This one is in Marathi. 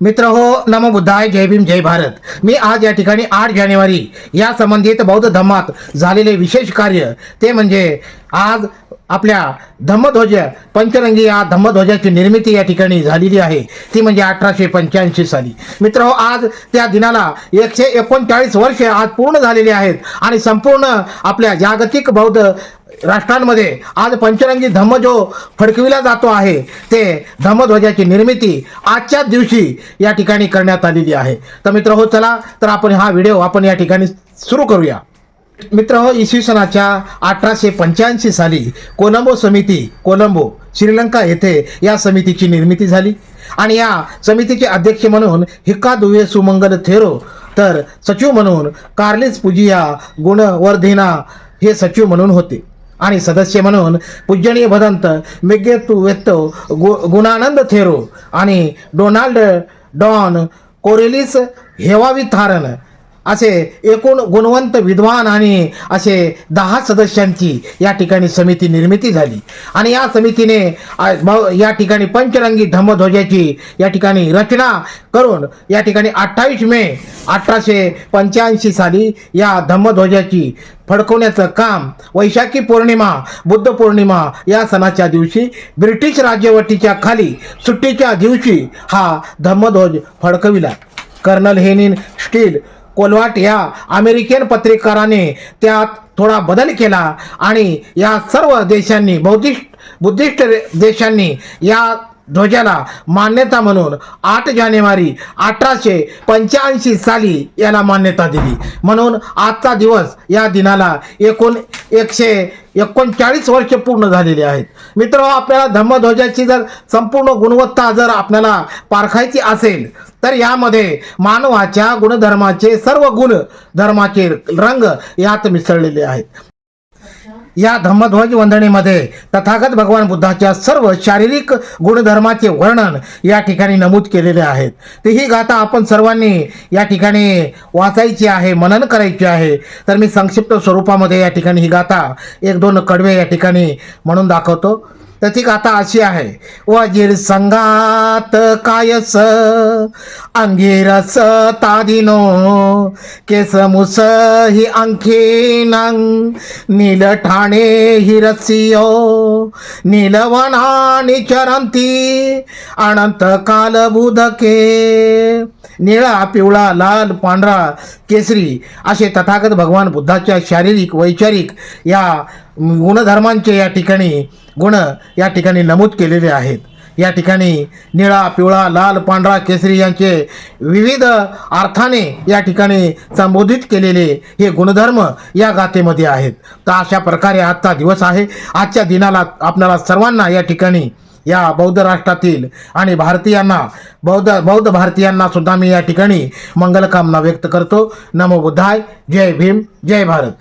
मित्र हो नमो बुद्धाय जय भीम जय भारत. मी आज या ठिकाणी आठ जानेवारी या संबंधित बौद्ध धम्मात झालेले विशेष कार्य ते म्हणजे आज आपल्या धम्मध्वज पंचरंगी या धम्मध्वजाची निर्मिती या ठिकाणी झालेली आहे. ती म्हणजे अठराशे पंच्याऐंशी साली. मित्र हो आज त्या दिनाला एकशे एकोणचाळीस वर्षे आज पूर्ण झालेली आहेत आणि संपूर्ण आपल्या जागतिक बौद्ध राष्ट्रांमध्ये आज पंचरंगी धम्म जो फडकविला जातो आहे ते धम्मध्वजाची निर्मिती आजच्याच दिवशी या ठिकाणी करण्यात आलेली आहे. तर मित्र हो चला तर आपण हा व्हिडिओ आपण या ठिकाणी सुरू करूया. मित्र हो इसवी सनाच्या अठराशे पंच्याऐंशी साली कोलंबो समिती कोलंबो श्रीलंका येथे या समितीची निर्मिती झाली. आणि या समितीचे अध्यक्ष म्हणून हिक्का दुवे सुमंगल थेरो तर सचिव म्हणून कार्लिस पुजिया गुणवर्धिना हे सचिव म्हणून होते. आणि सदस्य म्हणून पूजनीय भदंत मेगेतू वेत्तो गु गुणानंद थेरो आणि डोनाल्ड डॉन कोरेलिस हेवावी थारन असे एकूण गुणवंत विद्वान आणि असे दहा सदस्यांची या ठिकाणी समिती निर्मिती झाली. आणि या समितीने या ठिकाणी पंचरंगी धम्मध्वजाची या ठिकाणी रचना करून या ठिकाणी अठ्ठावीस मे अठराशे पंच्याऐंशी साली या धम्मध्वजाची फडकवण्याचं काम वैशाखी पौर्णिमा बुद्ध पौर्णिमा या सणाच्या दिवशी ब्रिटिश राज्यवटीच्या खाली सुट्टीच्या दिवशी हा धम्मध्वज फडकविला. कर्नल हेनिन स्टील कोलवाट या अमेरिकन पत्रकाराने त्यात थोडा बदल केला आणि या सर्व देशांनी बौद्धिस्ट बुद्धिस्ट देशांनी या ध्वजाला मान्यता म्हणून आठ जानेवारी अठराशे पंच्याऐंशी साली याला मान्यता दिली. म्हणून आजचा दिवस या दिनाला एकूण एकशे एकोणचाळीस वर्ष पूर्ण झालेली आहेत. मित्र आपल्याला धम्मध्वजाची जर संपूर्ण गुणवत्ता जर आपल्याला पारखायची असेल तर यामध्ये मानवाच्या गुणधर्माचे सर्व गुण धर्माचे रंग यात मिसळलेले आहेत. या धम्मध्वज वंदनेमध्ये तथागत भगवान बुद्धाच्या सर्व शारीरिक गुणधर्माचे वर्णन या ठिकाणी नमूद केलेले आहेत. ते ही गाथा आपण सर्वांनी या ठिकाणी वाचायची आहे मनन करायची आहे. तर मी संक्षिप्त स्वरूपामध्ये या ठिकाणी ही गाथा एक दोन कडवे या ठिकाणी म्हणून दाखवतो. तर ती गाथा अशी आहे. वजीर संघात कायस अंगिरस तादिनो केस मुस ही अंखीन नील ठाणे हि रसियो नीलवनानी चरंती अनंत काल बुधके निळा पिवळा लाल पांढरा केसरी असे तथागत भगवान बुद्धाच्या शारीरिक वैचारिक या गुणधर्मांचे या ठिकाणी गुण या ठिकाणी नमूद केलेले आहेत. या ठिकाणी निळा पिवळा लाल पांढरा केसरी यांचे विविध अर्थाने या ठिकाणी संबोधित केलेले हे गुणधर्म या गाथेमध्ये आहेत. तर अशा प्रकारे आजचा दिवस आहे. आजच्या दिनाला आपल्याला सर्वांना या ठिकाणी या बौद्ध राष्ट्रातील आणि भारतीयांना बौद्ध बौद्ध भारतीयांना सुद्धा मी या ठिकाणी मंगलकामना व्यक्त करतो. नमो बुद्धाय. जय भीम. जय भारत.